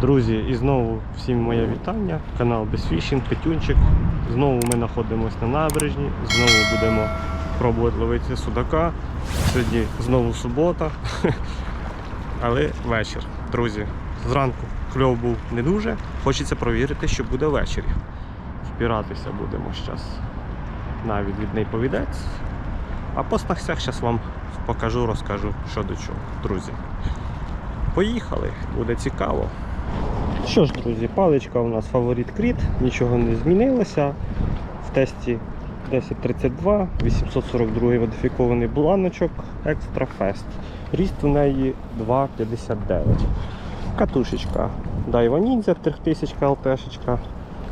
Друзі, і знову всім моє вітання. Канал Безфішінг, Петюнчик. Знову ми знаходимося на набережні, знову будемо пробувати ловити судака. Сьогодні знову субота, але вечір. Друзі, зранку кльов був не дуже. Хочеться провірити, що буде ввечері. Впиратися будемо зараз на відвідний повідець. А по снастях зараз вам покажу, розкажу, що до чого. Друзі. Поїхали, буде цікаво. Що ж, друзі, паличка у нас фаворит Кріт, нічого не змінилося. В тесті 1032, 842 модифікований бланочок Extra Fest. Ріст у неї 2,59. Катушечка Daiwa Ninja 3000 ЛТшечка,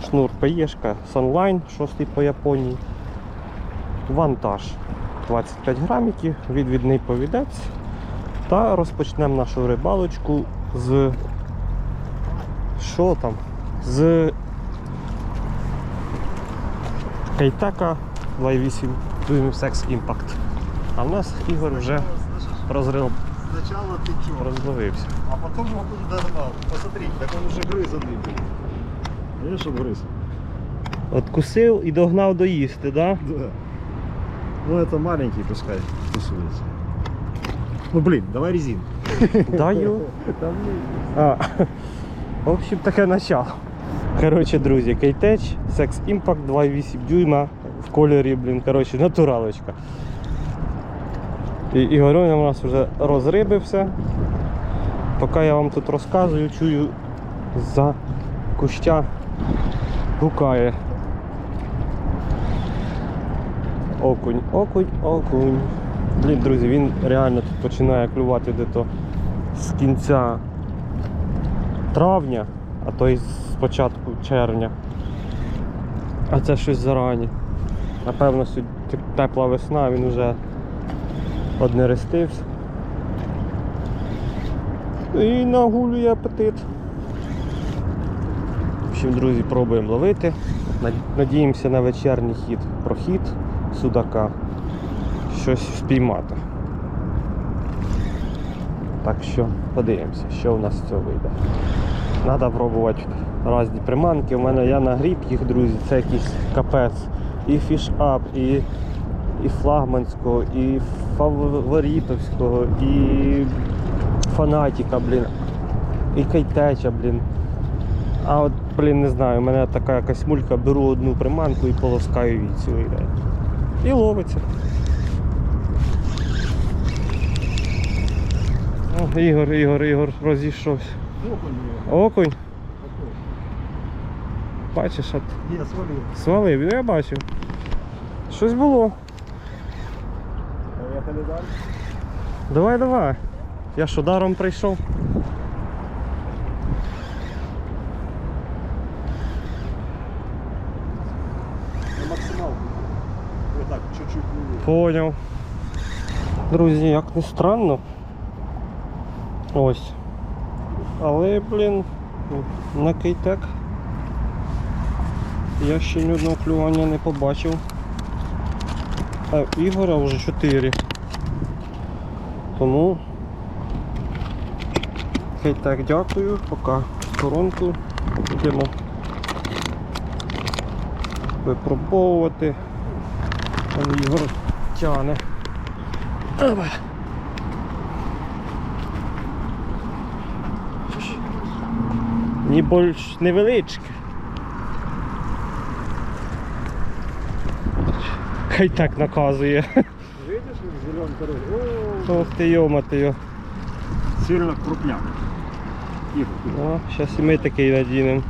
шнур ПЕшка Sunline 6 по Японії. Вантаж 25 грамів, відвідний повідець. Та розпочнемо нашу рибалочку з що там? З Кейтека 2.8 дюймів Sex Impact. А в нас Ігор вже розрив, Сначала ты чё? розловився. А потом его тут догнал. Посмотри, так он уже грызанный был. Видишь, что грыз? Откусив і догнав доїсти, да? Да. Ну это маленький, пускай тусуется. Ну блин, давай резин. Даю. А, в общем, таке начало. Коротше, друзі, Кейтеч, Sex Impact 2.8 дюйма в кольорі, блін, коротше, натуралочка. І Ігорьоня у нас вже розрибився. Поки я вам тут розказую, чую за куща гукає. Окунь, окунь, окунь. Блін, друзі, він реально тут починає клювати де-то з кінця травня, а то й з початку червня. А це щось зарані. Напевно, тепла весна, він вже однерестився. І нагулює апетит. В общем, друзі, пробуємо ловити. Надіємося на вечірній хід прохід судака. Щось впіймати. Так що подивимося, що у нас з цього вийде. Треба пробувати різні приманки. У мене я нагріб їх, друзі, це якийсь капець. І фішап, і, і флагманського, і фаворитовського, і фанатіка, блін, і кайтеча, блін. А от, блін, не знаю, у мене така якась мулька, беру одну приманку і полоскаю від день. І ловиться. О, Ігор, Ігор, Ігор розійшовся. окунь. Окунь, бачиш, от Я свалил. свалив, ну я бачив. Щось було. Поехали дальше. Давай, давай. Я що даром прийшов. Поняв. Друзі, як не странно. Ось. Але, блін, на кейтек я ще ні одного клювання не побачив. А в Ігора вже 4. Тому кейтек дякую, поки сторонку будемо випробовувати. Там Ігор тяне. Давай. Ні більш невеличке. Хай так наказує. Видишь, зеленый король? Ох ти йомати його. Сильно крупняк. Ну, зараз і ми такий надінемо.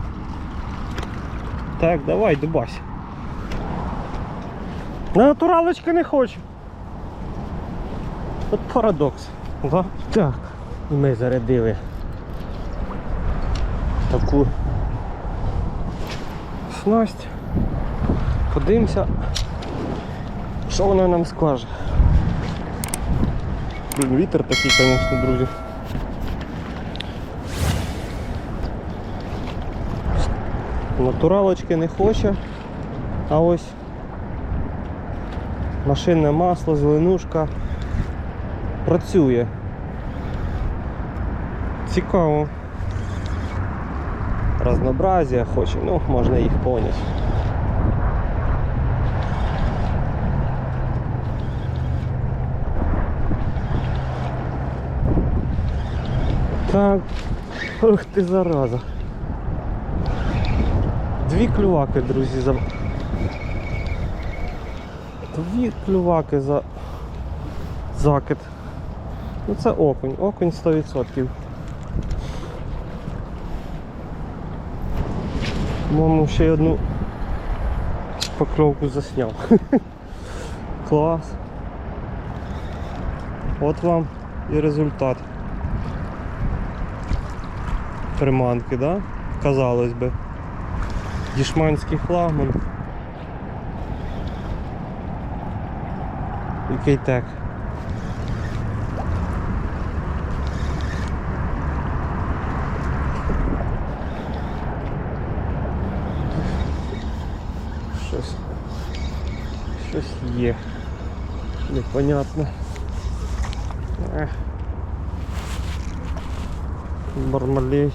Так, давай, дубась. На натуралочки не хочу. От парадокс. Да? Так, і ми зарядили таку снасть. Подивимося, що вона нам скаже. Блін, вітер такий, звісно, друзі. Натуралочки не хоче. А ось машинне масло, зеленушка працює. Цікаво. Разнообразія хоче, ну, можна їх поняти. Так. Ух ти зараза. Дві клюваки, друзі, за. Дві клюваки за закид. Ну це окунь, окунь 100%. Мому ще одну покльовку засняв. Клас. От вам і результат. Приманки, да? Казалось би. Дішманський флагман. І кейтек. Щось. Щось є. Непонятно. Бармалей.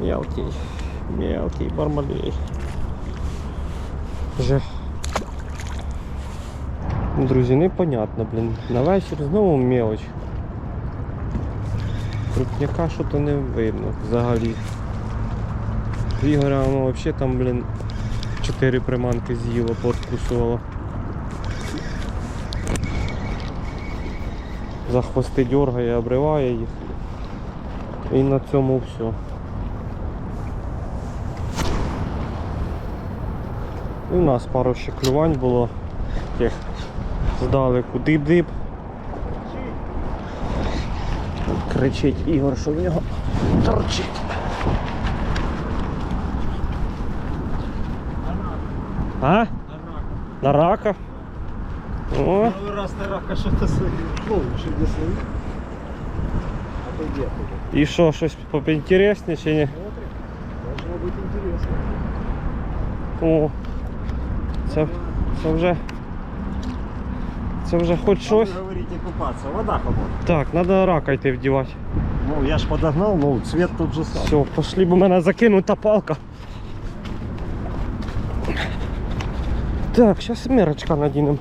Мелкий. Мелкий бармалей. Вже. Друзі, непонятно, блін. На вечір знову мелоч. Крупняка що-то не видно взагалі. Ігоря воно взагалі там, блін, чотири приманки з'їло, подкусувало. За хвости дергає, обриває їх. І на цьому все. І у нас пару ще клювань було. Тих здалеку дип-дип. Кричить Ігор, що в нього торчить. А? На рака? О, Первый раз на рака что-то свои. Ну, что для своих. Отойди оттуда. і що, щось поінтересніше чи ні? Смотри. Должно быть интересно. О, це, це вже. Це вже хоч щось. А вы говорите купаться. Вода холодная. Так, треба рака йти вдівати. Ну, я ж подогнал, ну, цвет тот же самый. Все, пошли, бо мене закинута палка. Так, зараз мірочка надінемо.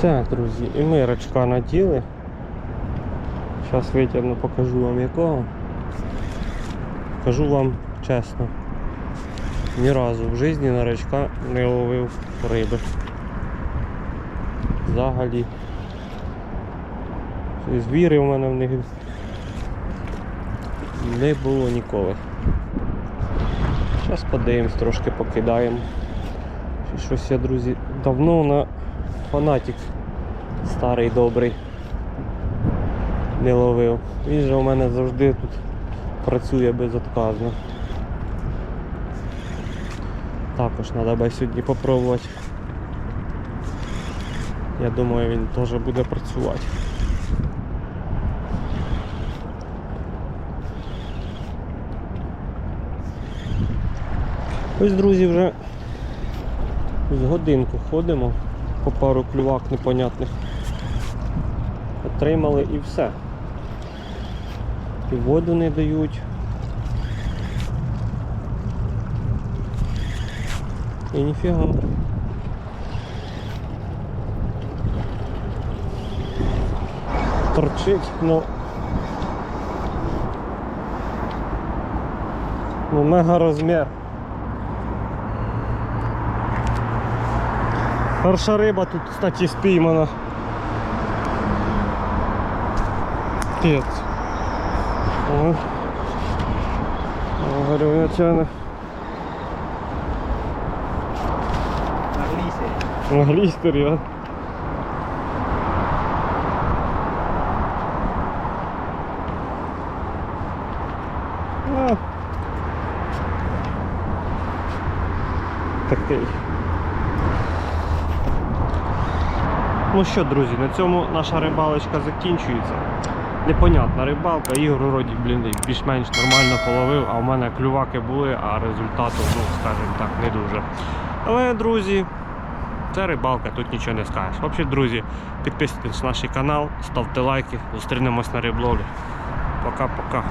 Так, друзі, і мирочка наділи. Зараз витягну, покажу вам якого. Кажу вам чесно. Ні разу в житті на рачка не ловив риби. Взагалі. Звіри у мене в них не було ніколи. Зараз подивимось, трошки покидаємо. Щось я, друзі, давно на фанатик старий добрий не ловив. Він же у мене завжди тут працює безотказно. Також треба сьогодні попробувати. Я думаю, він теж буде працювати. Ось, друзі, вже з годинку ходимо по пару клювак непонятних. Отримали і все. І воду не дають. І ніфіга. Торчить, ну. Ну мега розмір. Перша риба тут, кстати, спіймана. Пець. О. Говорю. На глістері? А. Такий. Ну що, друзі, на цьому наша рибалочка закінчується. Непонятна рибалка, Ігор вроді, блін, більш-менш нормально половив, а в мене клюваки були, а результату, ну, скажімо так, не дуже. Але, друзі, Це рибалка, тут нічого не скажеш. Взагалі, друзі, підписуйтесь на наш канал, ставте лайки, зустрінемось на рибловлі. Пока-пока.